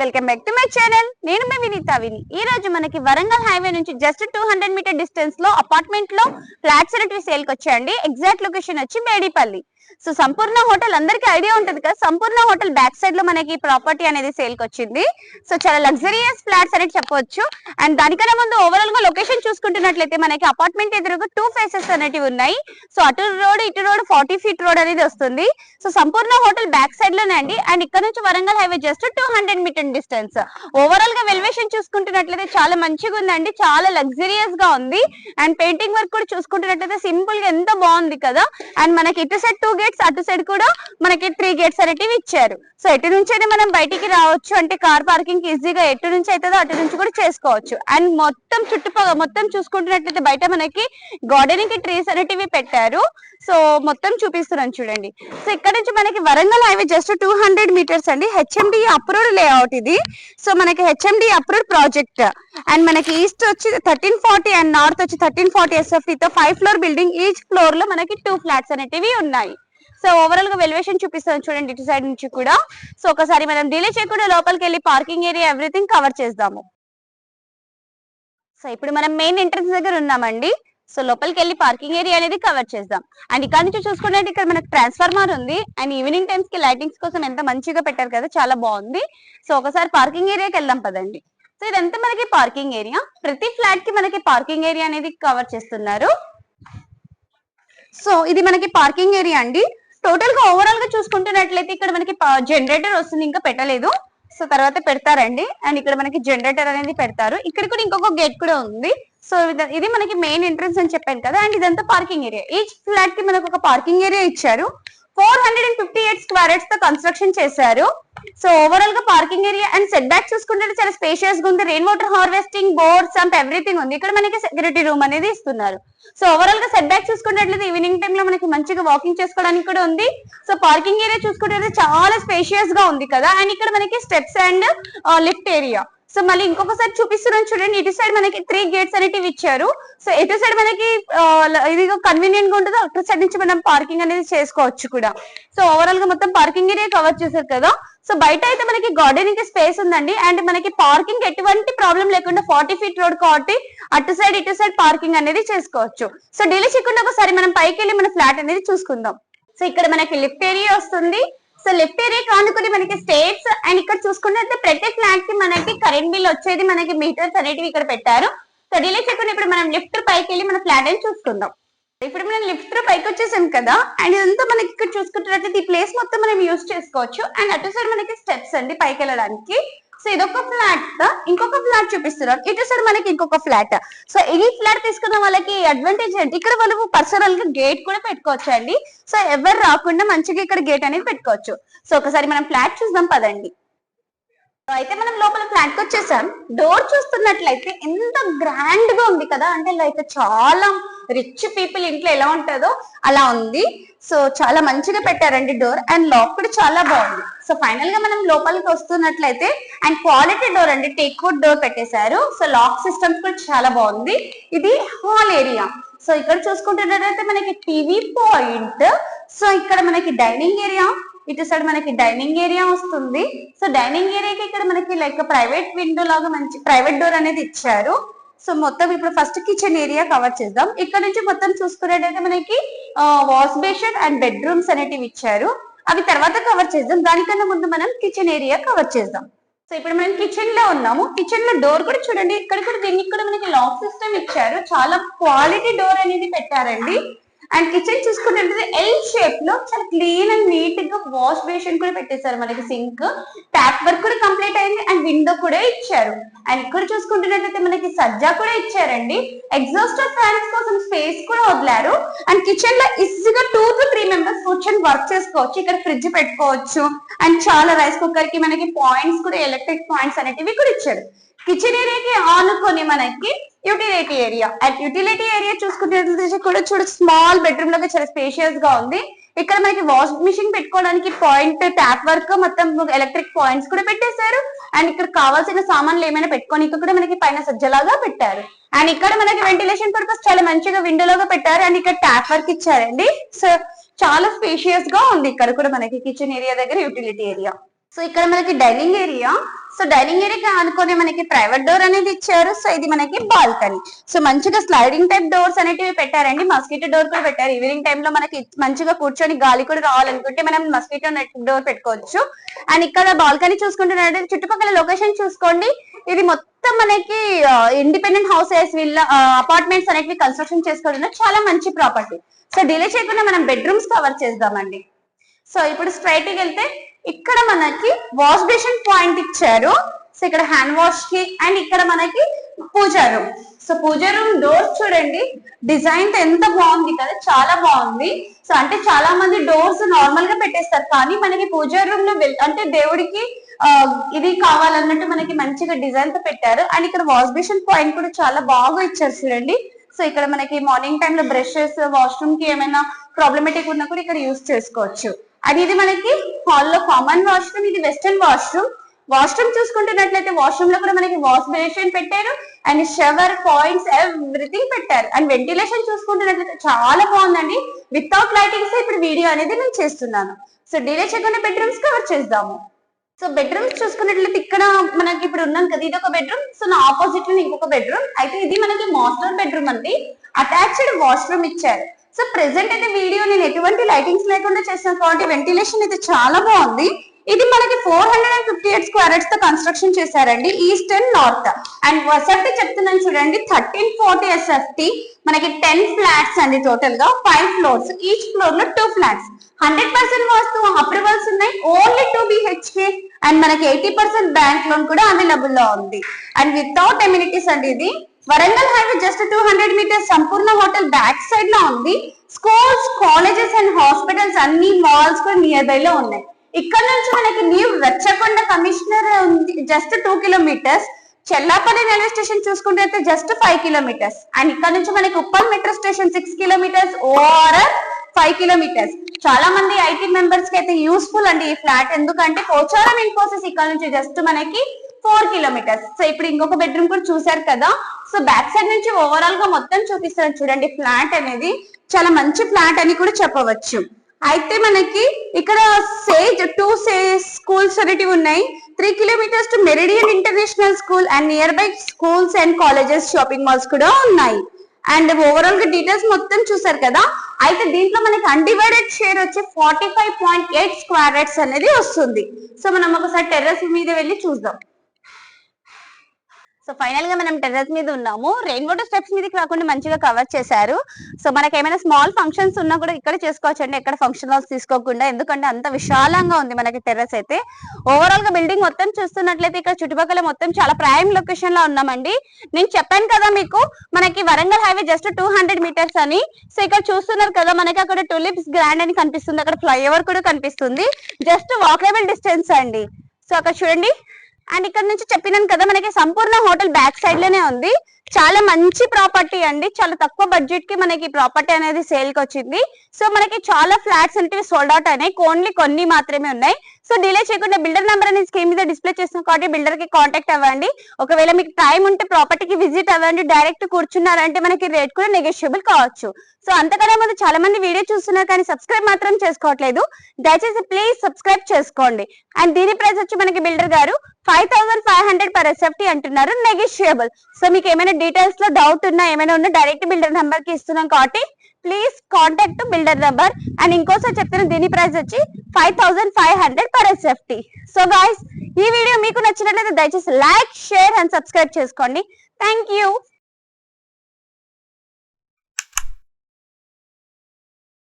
Welcome back to my channel. నేను మీ వినీత విని. ఈ రోజు మనకి వరంగల్ హైవే నుంచి జస్ట్ టూ హండ్రెడ్ మీటర్ డిస్టెన్స్లో అపార్ట్మెంట్లో ఫ్లాట్స్ అనేటివి సేల్కి వచ్చాయండి. ఎగ్జాక్ట్ లొకేషన్ వచ్చి మేడిపల్లి. సో సంపూర్ణ హోటల్ అందరికీ ఐడియా ఉంటుంది కదా. సంపూర్ణ హోటల్ బ్యాక్ సైడ్లో మనకి ప్రాపర్టీ అనేది సేల్కి వచ్చింది. సో చాలా లగ్జరియస్ ఫ్లాట్స్ అనేది చెప్పవచ్చు. అండ్ దానికన్నా ముందు ఓవరాల్గా లొకేషన్ చూసుకుంటున్నట్లయితే మనకి అపార్ట్మెంట్ ఎదురుగా టూ ఫేసెస్ అనేటివి ఉన్నాయి. సో అటు రోడ్ ఇటు రోడ్ ఫార్టీ ఫీట్ రోడ్ అనేది వస్తుంది. సో సంపూర్ణ హోటల్ బ్యాక్ సైడ్లోనే అండి. అండ్ ఇక్కడ నుంచి Warangal highway just two hundred meter distance ఓవరాల్గా వెల్వేషన్ చూసుకుంటున్నట్లయితే చాలా మంచిగా ఉందండి. చాలా లగ్జరియస్గా ఉంది. అండ్ పెయింటింగ్ వర్క్ కూడా చూసుకుంటున్నట్లయితే సింపుల్గా ఎంత బాగుంది కదా. అండ్ మనకి ఇటు సైడ్ టూ గేట్స్ అటు సైడ్ కూడా మనకి త్రీ గేట్స్ అనేటివి ఇచ్చారు. సో ఎటు నుంచి అయితే మనం బయటికి రావచ్చు అంటే కార్ పార్కింగ్ ఈజీగా ఎటు నుంచి అవుతుందో అటు నుంచి కూడా చేసుకోవచ్చు. అండ్ మొత్తం చుట్టుపక్కల మొత్తం చూసుకుంటున్నట్లయితే బయట మనకి గార్డెనింగ్కి ట్రీస్ అనేటివి పెట్టారు. సో మొత్తం చూపిస్తున్నాను చూడండి. సో ఇక్కడ నుంచి మనకి Warangal highway just two hundred meters అండి. హెచ్ఎండి అప్రూవ్డ్ లేఅవుట్ ఇది. సో మనకి హెచ్ఎండి అప్రూవ్డ్ ప్రాజెక్ట్ అండ్ మనకి ఈస్ట్ వచ్చి థర్టీన్ ఫార్టీ అండ్ నార్త్ వచ్చి థర్టీన్ ఫార్టీ ఎస్ఎఫ్టీతో ఫైవ్ ఫ్లోర్ బిల్డింగ్ ఈచ్ ఫ్లోర్లో మనకి టూ ఫ్లాట్స్ అనేటివి ఉన్నాయి. సో ఓవరాల్గా వెలివేషన్ చూపిస్తాను చూడండి ఇటు సైడ్ నుంచి కూడా. సో ఒకసారి మనం డిలే చేయకుండా లోపలికి వెళ్ళి పార్కింగ్ ఏరియా ఎవ్రీథింగ్ కవర్ చేద్దాము. సో ఇప్పుడు మనం మెయిన్ ఎంట్రన్స్ దగ్గర ఉన్నామండి. సో లోపలికి వెళ్ళి పార్కింగ్ ఏరియా అనేది కవర్ చేద్దాం. అండ్ ఇక్కడ నుంచి చూసుకుంటే ఇక్కడ మనకి ట్రాన్స్ఫార్మర్ ఉంది. అండ్ ఈవినింగ్ టైమ్స్కి లైటింగ్స్ కోసం ఎంత మంచిగా పెట్టారు కదా చాలా బాగుంది. సో ఒకసారి పార్కింగ్ ఏరియాకి వెళ్దాం పదండి. సో ఇదంతా మనకి పార్కింగ్ ఏరియా ప్రతి ఫ్లాట్కి మనకి పార్కింగ్ ఏరియా అనేది కవర్ చేస్తున్నారు. సో ఇది మనకి పార్కింగ్ ఏరియా అండి. టోటల్గా ఓవరాల్గా చూసుకుంటున్నట్లయితే ఇక్కడ మనకి జనరేటర్ వస్తుంది ఇంకా పెట్టలేదు. సో తర్వాత పెడతారండి. అండ్ ఇక్కడ మనకి జనరేటర్ అనేది పెడతారు. ఇక్కడ కూడా ఇంకొక గేట్ కూడా ఉంది. సో ఇది- మనకి మెయిన్ ఎంట్రన్స్ అని చెప్పాను కదా. అండ్ ఇదంతా పార్కింగ్ ఏరియా ఈచ్ ఫ్లాట్కి మనకు ఒక పార్కింగ్ ఏరియా ఇచ్చారు. Four hundred and fifty eight స్క్వేర్తో construction చేశారు. సో ఓవరాల్గా parking area and set back చూసుకుంటే చాలా స్పేషియస్గా ఉంది. Rain water harvesting boards and everything ఉంది. ఇక్కడ మనకి సెక్యూరిటీ రూమ్ అనేది ఇస్తున్నారు. సో ఓవరాల్గా సెట్ బ్యాక్ చూసుకున్నట్లయితే ఈవినింగ్ టైమ్లో మనకి మంచిగా వాకింగ్ చేసుకోవడానికి కూడా ఉంది. సో పార్కింగ్ ఏరియా చూసుకుంటే చాలా స్పేషియస్గా ఉంది కదా. అండ్ ఇక్కడ మనకి steps and lift area so మళ్ళీ ఇంకొకసారి చూపిస్తున్నాను చూడండి. ఇటు సైడ్ మనకి త్రీ గేట్స్ అనేటివి ఇచ్చారు. సో ఇటు సైడ్ మనకి ఇది కన్వీనియంట్గా ఉంటుందో అటు సైడ్ నుంచి మనం పార్కింగ్ అనేది చేసుకోవచ్చు కూడా. సో ఓవరాల్గా మొత్తం పార్కింగ్ ఏరియా కవర్ చేశారు కదా. సో బయట అయితే మనకి గార్డెనింగ్ స్పేస్ ఉందండి. అండ్ మనకి పార్కింగ్ ఎటువంటి ప్రాబ్లం లేకుండా ఫార్టీ ఫీట్ రోడ్ కాబట్టి అటు సైడ్ ఇటు సైడ్ పార్కింగ్ అనేది చేసుకోవచ్చు. సో డిలే చేయకుండా ఒకసారి మనం పైకి వెళ్ళి మన ఫ్లాట్ అనేది చూసుకుందాం. సో ఇక్కడ మనకి లిఫ్ట్ ఏరియా వస్తుంది. సో లెఫ్ట్ ఏరియా కానుకొని మనకి స్టేట్స్ అండ్ ఇక్కడ చూసుకున్నట్లయితే ప్రతి ఫ్లాట్కి మనకి కరెంట్ బిల్ వచ్చేది మనకి మీటర్స్ అనేటివి ఇక్కడ పెట్టారు. సో డిలే చెప్పుకుని ఇప్పుడు మనం లిఫ్ట్ పైకి వెళ్ళి మన ఫ్లాట్ అని చూసుకుందాం. ఇప్పుడు మనం లిఫ్ట్ పైకి వచ్చేసాం కదా అండ్ ఇదంతా మనకి ఇక్కడ చూసుకుంటున్నట్లయితే ఈ ప్లేస్ మొత్తం మనం యూజ్ చేసుకోవచ్చు. అండ్ అటు సైడ్ మనకి స్టెప్స్ అండి పైకి వెళ్ళడానికి. సో ఇదొక ఫ్లాట్ ఇంకొక ఫ్లాట్ చూపిస్తున్నారు ఇటు సైడ్ మనకి ఇంకొక ఫ్లాట్ సో ఈ ఫ్లాట్ తీసుకున్న వాళ్ళకి అడ్వాంటేజ్ ఏంటి? ఇక్కడ వాళ్ళు పర్సనల్గా గేట్ కూడా పెట్టుకోవచ్చు అండి. సో ఎవరు రాకుండా మంచిగా ఇక్కడ గేట్ అనేది పెట్టుకోవచ్చు. సో ఒకసారి మనం ఫ్లాట్ చూద్దాం పదండి. అయితే మనం లోపల ఫ్లాట్కి వచ్చేసాం. డోర్ చూస్తున్నట్లయితే ఎంత గ్రాండ్గా ఉంది కదా? అంటే లైక్ చాలా రిచ్ పీపుల్ ఇంట్లో ఎలా ఉంటుందో అలా ఉంది. సో చాలా మంచిగా పెట్టారండి డోర్ అండ్ లాక్ కూడా చాలా బాగుంది. సో ఫైనల్గా మనం లోపలికి వస్తున్నట్లయితే అండ్ క్వాలిటీ డోర్ అండి. టేక్ డోర్ పెట్టేశారు. సో లాక్ సిస్టమ్ కూడా చాలా బాగుంది. ఇది హాల్ ఏరియా సో ఇక్కడ చూసుకుంటున్నట్లయితే మనకి టీవీ పాయింట్ సో ఇక్కడ మనకి డైనింగ్ ఏరియా ఇటు సైడ్ మనకి డైనింగ్ ఏరియా వస్తుంది. సో డైనింగ్ ఏరియాకి ఇక్కడ మనకి లైక్ ప్రైవేట్ విండో లాగా మంచి ప్రైవేట్ డోర్ అనేది ఇచ్చారు. సో మొత్తం ఇప్పుడు ఫస్ట్ కిచెన్ ఏరియా కవర్ చేద్దాం. ఇక్కడ నుంచి మొత్తం చూసుకునేటైతే మనకి వాష్ బేషన్ అండ్ బెడ్రూమ్స్ అనేటివి ఇచ్చారు. అవి తర్వాత కవర్ చేద్దాం. దానికన్నా ముందు మనం కిచెన్ ఏరియా కవర్ చేద్దాం. సో ఇప్పుడు మనం కిచెన్లో ఉన్నాము. కిచెన్లో డోర్ కూడా చూడండి. ఇక్కడ కూడా దీనికి కూడా మనకి లాక్ సిస్టమ్ ఇచ్చారు. చాలా క్వాలిటీ డోర్ అనేది పెట్టారండి. అండ్ కిచెన్ చూసుకున్నట్లయితే ఎల్ షేప్లో చాలా క్లీన్ అండ్ నీట్గా వాష్ బేసిన్ కూడా పెట్టేశారు మనకి సింక్ ట్యాప్ వర్క్ కూడా కంప్లీట్ అయింది అండ్ విండో కూడా ఇచ్చారు. అండ్ ఇక్కడ చూసుకుంటున్నట్లయితే మనకి సజ్జా కూడా ఇచ్చారండి. ఎగ్జాస్టర్ ఫ్యాన్స్ కోసం స్పేస్ కూడా వదిలారు. అండ్ కిచెన్లో ఈజీగా టూ టు త్రీ మెంబర్స్ కూర్చొని వర్క్ చేసుకోవచ్చు. ఇక్కడ ఫ్రిడ్జ్ పెట్టుకోవచ్చు. అండ్ చాలా రైస్ కుక్కర్కి మనకి పాయింట్స్ కూడా ఎలక్ట్రిక్ పాయింట్స్ అనేటివి కూడా ఇచ్చారు. కిచెన్ ఏరియాకి ఆనుకొని మనకి utility area. And utility area చూసుకునే కూడా చూడ స్మాల్ బెడ్రూమ్లో చాలా స్పేషియస్గా ఉంది. ఇక్కడ మనకి వాషింగ్ మిషన్ పెట్టుకోవడానికి పాయింట్ ట్యాప్ వర్క్ మొత్తం ఎలక్ట్రిక్ పాయింట్స్ కూడా పెట్టేశారు. అండ్ ఇక్కడ కావాల్సిన సామాన్లు ఏమైనా పెట్టుకోని కూడా మనకి పైన సజ్జలాగా పెట్టారు. అండ్ ఇక్కడ మనకి వెంటిలేషన్ పర్పస్ చాలా మంచిగా విండోలాగా పెట్టారు. అండ్ ఇక్కడ ట్యాప్ వర్క్ ఇచ్చారండి. సో చాలా స్పేషియస్గా ఉంది. ఇక్కడ కూడా మనకి కిచెన్ ఏరియా దగ్గర యూటిలిటీ ఏరియా. సో ఇక్కడ మనకి dining area so dining area అనుకుని మనకి ప్రైవేట్ డోర్ అనేది ఇచ్చారు. సో ఇది మనకి బాల్కనీ సో మంచిగా స్లైడింగ్ టైప్ డోర్స్ అనేటివి పెట్టారండి. మస్కిటో డోర్ కూడా పెట్టారు. ఈవినింగ్ టైంలో మనకి మంచిగా కూర్చొని గాలి కూడా రావాలనుకుంటే మనం మస్కిటో నెట్ డోర్ పెట్టుకోవచ్చు. అండ్ ఇక్కడ బాల్కనీ చూసుకుంటున్నట్టు చుట్టుపక్కల లొకేషన్ చూసుకోండి. ఇది మొత్తం మనకి ఇండిపెండెంట్ హౌసెస్ విల్లా అపార్ట్మెంట్స్ అనేటివి కన్స్ట్రక్షన్ చేసుకోవడం చాలా మంచి ప్రాపర్టీ సో డిలే చేయకుండా మనం బెడ్రూమ్స్ కవర్ చేద్దామండి. సో ఇప్పుడు స్ట్రైట్కి వెళ్తే ఇక్కడ మనకి వాష్ బేసిన్ పాయింట్ ఇచ్చారు. సో ఇక్కడ హ్యాండ్ వాష్కి అండ్ ఇక్కడ మనకి puja room so puja room doors చూడండి. డిజైన్ ఎంత బాగుంది కదా చాలా బాగుంది. సో అంటే చాలా మంది డోర్స్ నార్మల్గా పెట్టేస్తారు. కానీ మనకి పూజా రూమ్లో అంటే దేవుడికి ఇది కావాలన్నట్టు మనకి మంచిగా డిజైన్తో పెట్టారు. అండ్ ఇక్కడ వాష్ బేసిన్ పాయింట్ కూడా చాలా బాగా ఇచ్చారు చూడండి. సో ఇక్కడ మనకి మార్నింగ్ టైమ్లో బ్రషెస్ వాష్రూమ్కి ఏమైనా ప్రాబ్లమేటిక్ ఉన్నా కూడా ఇక్కడ యూస్ చేసుకోవచ్చు. అండ్ ఇది మనకి? హాల్లో కామన్ వాష్రూమ్ ఇది వెస్టర్న్ వాష్రూమ్ వాష్రూమ్ చూసుకుంటున్నట్లయితే వాష్రూమ్లో కూడా మనకి వాష్ బేషన్ పెట్టారు. అండ్ షవర్ పాయింట్స్ ఎవ్రీథింగ్ పెట్టారు. అండ్ వెంటిలేషన్ చూసుకుంటున్నట్లయితే చాలా బాగుందండి. వితౌట్ లైటింగ్స్ ఇప్పుడు వీడియో అనేది నేను చేస్తున్నాను. సో డీలే చేయకుండా బెడ్రూమ్స్ కవర్ చేద్దాము. సో బెడ్రూమ్స్ చూసుకున్నట్లయితే ఇక్కడ మనకి ఇప్పుడు ఉన్నాం కదా ఇది ఒక బెడ్రూమ్ సో నా ఆపోజిట్లో ఇంకొక బెడ్రూమ్ అయితే ఇది మనకి మాస్టర్ బెడ్రూమ్ అండి. అటాచ్డ్ వాష్రూమ్ ఇచ్చారు. సో ప్రెసెంట్ అయితే వీడియో నేను ఎటువంటి లైటింగ్స్ లేకుండా చేసాను కాబట్టి వెంటిలేషన్ అయితే చాలా బాగుంది. ఇది మనకి four hundred and fifty eight square యార్డ్స్తో construction చేశారండి. ఈస్ట్ అండ్ నార్త్ అండ్ వసతి చెప్తున్నాను చూడండి. థర్టీన్ ఫార్టీ ఎస్ఎఫ్టీ మనకి టెన్ ఫ్లాట్స్ అండి టోటల్గా. ఫైవ్ ఫ్లోర్స్ ఈచ్ ఫ్లోర్లో two flats hundred percent vastu approvals ఉన్నాయి. ఓన్లీ టూ బిహెచ్కే అండ్ మనకి ఎయిటీ పర్సెంట్ బ్యాంక్ లోన్ కూడా అవైలబుల్లో ఉంది. అండ్ వితౌట్ ఎమ్యూనిటీస్ అండి ఇది. Warangal highway just two hundred meters Sampoorna hotel back సైడ్లో ఉంది. స్కూల్స్ కాలేజెస్ అండ్ హాస్పిటల్స్ అన్ని మాల్స్ కూడా నియర్ బై లో ఉన్నాయి. ఇక్కడ నుంచి మనకి న్యూ రచ్చకొండ కమిషనర్ ఉంది just two kilometres Chellapalli railway station చూసుకుంటే అయితే జస్ట్ ఫైవ్ కిలోమీటర్స్ అండ్ ఇక్కడ నుంచి మనకి Uppal metro station six kilometres ORR five kilometres చాలా మంది ఐటీ మెంబర్స్కి అయితే యూస్ఫుల్ అండి ఈ ఫ్లాట్ ఎందుకంటే పోచారం ఇన్ఫోసిస్ ఇక్కడ నుంచి జస్ట్ మనకి ఫోర్ కిలోమీటర్స్ సో ఇప్పుడు ఇంకొక బెడ్రూమ్ కూడా చూసారు కదా. సో బ్యాక్ సైడ్ నుంచి ఓవరాల్గా మొత్తం చూపిస్తాను చూడండి. ఫ్లాట్ అనేది చాలా మంచి ఫ్లాట్ అని కూడా చెప్పవచ్చు. అయితే మనకి ఇక్కడ సేజ్ టూ సేజ్ స్కూల్స్ అనేటివి ఉన్నాయి. Three kilometres to Meridian International School and near by schools and colleges shopping malls కూడా ఉన్నాయి. అండ్ ఓవరాల్గా డీటెయిల్స్ మొత్తం చూసారు కదా. అయితే దీంట్లో మనకి అన్డివైడెడ్ షేర్ వచ్చి forty five point eight square అనేది వస్తుంది. సో మనం ఒకసారి టెర్రస్ మీద వెళ్ళి చూద్దాం. సో ఫైనల్గా మనం టెర్రస్ మీద ఉన్నాము. రెయిన్ వాటర్ స్టెప్స్ మీదకి రాకుండా మంచిగా కవర్ చేశారు. సో మనకి ఏమైనా స్మాల్ ఫంక్షన్స్ ఉన్నా కూడా ఇక్కడ చేసుకోవచ్చు అండి ఎక్కడ ఫంక్షన్ హాల్స్ తీసుకోకుండా. ఎందుకంటే అంత విశాలంగా ఉంది మనకి టెర్రస్ అయితే. ఓవరాల్గా బిల్డింగ్ మొత్తం చూస్తున్నట్లయితే ఇక్కడ చుట్టుపక్కల మొత్తం చాలా ప్రైమ్ లొకేషన్లో ఉన్నామండి. నేను చెప్పాను కదా మీకు మనకి Warangal highway just two hundred metres అని. సో ఇక్కడ చూస్తున్నారు కదా మనకి అక్కడ టూలిప్స్ గ్రాండ్ అని కనిపిస్తుంది. అక్కడ ఫ్లైఓవర్ కూడా కనిపిస్తుంది. జస్ట్ వాకబుల్ డిస్టెన్స్ అండి. సో అక్కడ చూడండి. అండ్ ఇక్కడ నుంచి చెప్పినాను కదా మనకి సంపూర్ణ హోటల్ బ్యాక్ సైడ్లోనే ఉంది. చాలా మంచి ప్రాపర్టీ అండి. చాలా తక్కువ బడ్జెట్కి మనకి ప్రాపర్టీ అనేది సేల్కి వచ్చింది. సో మనకి చాలా ఫ్లాట్స్ అనేవి సోల్డ్ అవుట్ అయినాయి. ఓన్లీ కొన్ని మాత్రమే ఉన్నాయి. సో డిలే చేయకుండా బిల్డర్ నెంబర్ అనేది స్క్రీన్ మీద డిస్ప్లే చేసిన కాబట్టి బిల్డర్కి కాంటాక్ట్ అవ్వండి. ఒకవేళ మీకు టైం ఉంటే ప్రాపర్టీకి విజిట్ అవ్వండి డైరెక్ట్ కూర్చున్నారంటే మనకి రేట్ కూడా నెగోషియబుల్ కావచ్చు. సో అంతకన్నా ముందు చాలా మంది వీడియో చూస్తున్నారు కానీ సబ్స్క్రైబ్ మాత్రం చేసుకోవట్లేదు. దయచేసి ప్లీజ్ సబ్స్క్రైబ్ చేసుకోండి. అండ్ దీని ప్రైస్ వచ్చి మనకి బిల్డర్ గారు five thousand five hundred per SFT అంటున్నారు నెగోషియబుల్. సో మీకు ఏమైనా డీటెయిల్స్లో డౌట్ ఉన్నా ఏమైనా ఉన్నా డైరెక్ట్ బిల్డర్ నెంబర్కి ఇస్తున్నాం కాబట్టి please contact builder number and ఇంకోసారి చెప్తున్న దీని ప్రైస్ వచ్చి five thousand five hundred per SFT so guys ఈ వీడియో మీకు నచ్చినట్లయితే దయచేసి లైక్ షేర్ అండ్ సబ్స్క్రైబ్ చేసుకోండి. Thank you